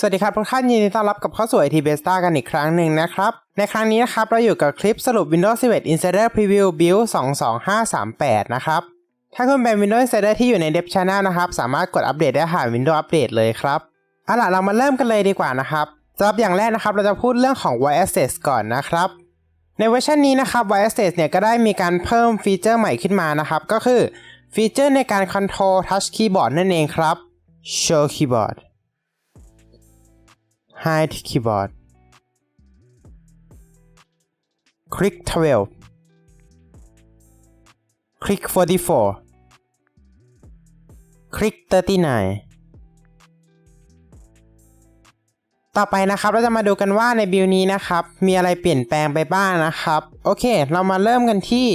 สวัสดีครับทุกท่านยินดีต้อนรับกลับเข้าสู่ IT Besta กันอีกครั้งหนึ่งนะครับ ในครั้งนี้นะครับ เราอยู่กับคลิปสรุป Windows 11 Insider Preview Build 22538 นะครับ ถ้าคุณเป็น Windows Insider ที่อยู่ใน Dev Channel นะครับ สามารถกดอัปเดตได้ผ่าน Windows Update เลยครับเอาล่ะเรามาเริ่มกันเลยดีกว่านะครับสำหรับอย่างแรกนะครับ เราจะพูดเรื่องของ Voice Access ก่อนนะครับ ในเวอร์ชันนี้นะครับ Voice Access เนี่ยก็ได้มีการเพิ่มฟีเจอร์ใหม่ขึ้นมานะครับก็คือฟีเจอร์ในการ Control Touch Keyboard นั่นเองครับ Show Keyboard Hide Keyboard Click 12 Click 44 Click 39ต่อไปนะครับเราจะมาดูกันว่าในบิลนี้นะครับ มีอะไรเปลี่ยนแปลงไปบ้างนะครับ โอเค เรามาเริ่มกันที่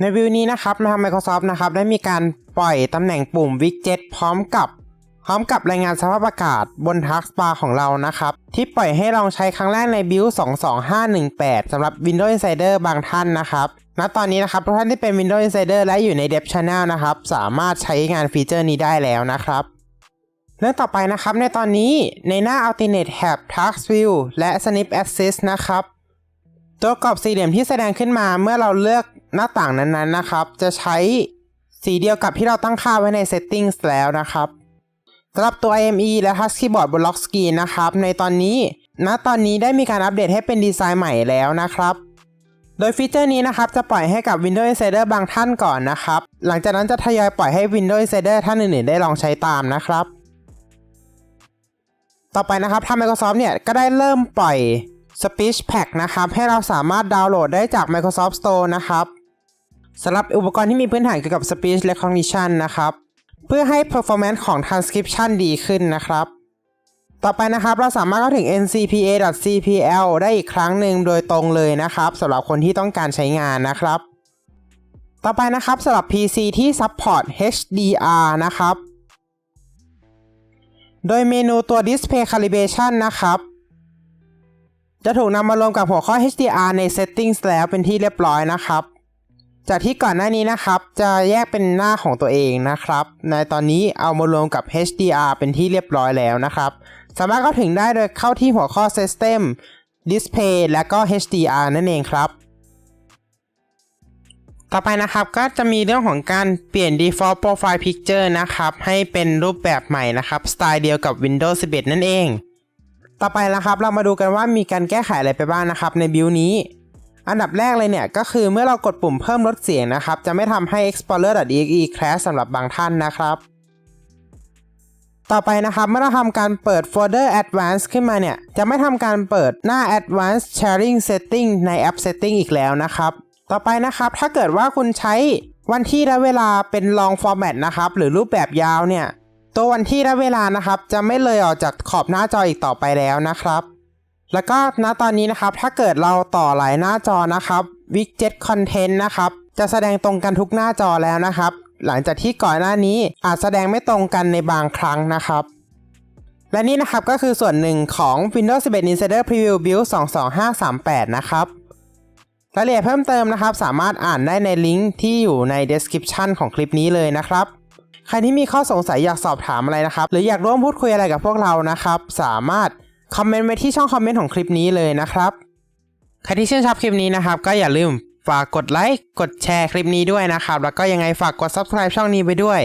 ในวิวนี้นะครับทาง Microsoft นะครับ ได้มีการปล่อยตำแหน่งปุ่ม Widget พร้อมกับ พร้อมกับรายงานสภาพอากาศบน Taskbar ของเรานะครับ ที่ปล่อยให้ลองใช้ครั้งแรกใน Build 22518สำหรับ Windows Insider บางท่านนะครับณตอนนี้นะครับทุกท่านที่เป็น Windows Insider และอยู่ใน Dev Channel นะครับ สามารถใช้งานฟีเจอร์นี้ได้แล้วนะครับเรื่องต่อไปนะครับในตอนนี้ในหน้า Alternate Tab Task View และ Snip Assist นะครับ ตัวกรอบสี่เหลี่ยมที่แสดงขึ้นมาเมื่อเราเลือกหน้าต่างนั้นๆนะครับ จะใช้สีเดียวกับที่เราตั้งค่าไว้ใน Settings แล้วนะครับ สำหรับตัว IME และ Touch Keyboard บน Lock Screen นะครับ ในตอนนี้ณตอนนี้ได้มีการอัปเดตให้เป็นดีไซน์ใหม่แล้วนะครับ โดยฟีเจอร์นี้นะครับจะปล่อยให้กับ Windows Insider บางท่านก่อนนะครับ หลังจากนั้นจะทยอยปล่อยให้ Windows Insider ท่านอื่นๆ ได้ลองใช้ตามนะครับ ต่อไปนะครับทาง Microsoft เนี่ยก็ได้เริ่มปล่อย Speech Pack นะครับให้เราสามารถดาวน์โหลดได้จาก Microsoft Store นะครับสำหรับอุปกรณ์ที่มีพื้นฐานเกี่ยวกับ Speech Recognition นะครับ เพื่อให้ performance ของ transcription ดีขึ้นนะครับ ต่อไปนะครับเราสามารถเข้าถึง ncpa.cpl ได้อีกครั้งหนึ่งโดยตรงเลยนะครับสำหรับคนที่ต้องการใช้งานนะครับ ต่อไปนะครับสำหรับ PC ที่ support HDR นะครับ โดยเมนูตัว Display Calibration นะครับจะถูกนำมารวมกับหัวข้อ HDR ใน Settings แล้วเป็นที่เรียบร้อยนะครับ จากที่ก่อนหน้านี้นะครับ จะแยกเป็นหน้าของตัวเองนะครับ ในตอนนี้เอามารวมกับ HDR เป็นที่เรียบร้อยแล้วนะครับ สามารถเข้าถึงได้โดยเข้าที่หัวข้อ System Display และก็ HDR นั่นเองครับ ต่อไปนะครับก็จะมีเรื่องของการเปลี่ยน default profile picture นะครับ ให้เป็นรูปแบบใหม่นะครับ สไตล์เดียวกับ Windows 11 นั่นเอง ต่อไปนะครับเรามาดูกันว่ามีการแก้ไขอะไรไปบ้างนะครับในบิวนี้ อันดับแรกเลยเนี่ยก็คือเมื่อเรากดปุ่มเพิ่มลดเสียงนะครับ จะไม่ทำให้ explorer.exe crash สำหรับบางท่านนะครับ ต่อไปนะครับเมื่อเราทำการเปิดโฟลเดอร์ advanced ขึ้นมาเนี่ย จะไม่ทำการเปิดหน้า advanced sharing setting ใน app setting อีกแล้วนะครับ ต่อไปนะครับถ้าเกิดว่าคุณใช้วันที่และเวลาเป็น long format นะครับ หรือรูปแบบยาวเนี่ย ตัววันที่และเวลานะครับ จะไม่เลยออกจากขอบหน้าจออีกต่อไปแล้วนะครับ แล้วก็ณตอนนี้นะครับ ถ้าเกิดเราต่อหลายหน้าจอนะครับ widget content นะครับ จะแสดงตรงกันทุกหน้าจอแล้วนะครับ หลังจากที่ก่อนหน้านี้อาจแสดงไม่ตรงกันในบางครั้งนะครับ และนี่นะครับก็คือส่วนหนึ่งของ Windows 11 Insider Preview Build 22538 นะครับรายละเอียดเพิ่มเติมนะครับ สามารถอ่านได้ในลิงก์ที่อยู่ใน description ของคลิปนี้เลยนะครับใครที่มีข้อสงสัยอยากสอบถามอะไรนะครับ หรืออยากร่วมพูดคุยอะไรกับพวกเรานะครับ สามารถ คอมเมนต์ไว้ที่ช่องคอมเมนต์ของคลิปนี้เลยนะครับ ใครที่ชื่นชอบคลิปนี้นะครับ ก็อย่าลืมฝากกดไลค์กดแชร์คลิปนี้ด้วยนะครับ แล้วก็ยังไงฝากกด subscribe ช่องนี้ไปด้วย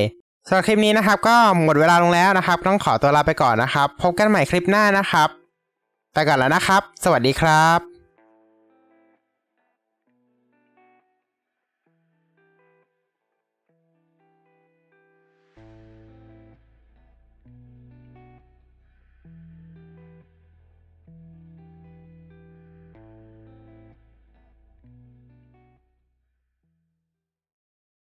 สำหรับคลิปนี้นะครับ ก็หมดเวลาลงแล้วนะครับ ต้องขอตัวลาไปก่อนนะครับ พบกันใหม่คลิปหน้านะครับ ไปก่อนแล้วนะครับ สวัสดีครับ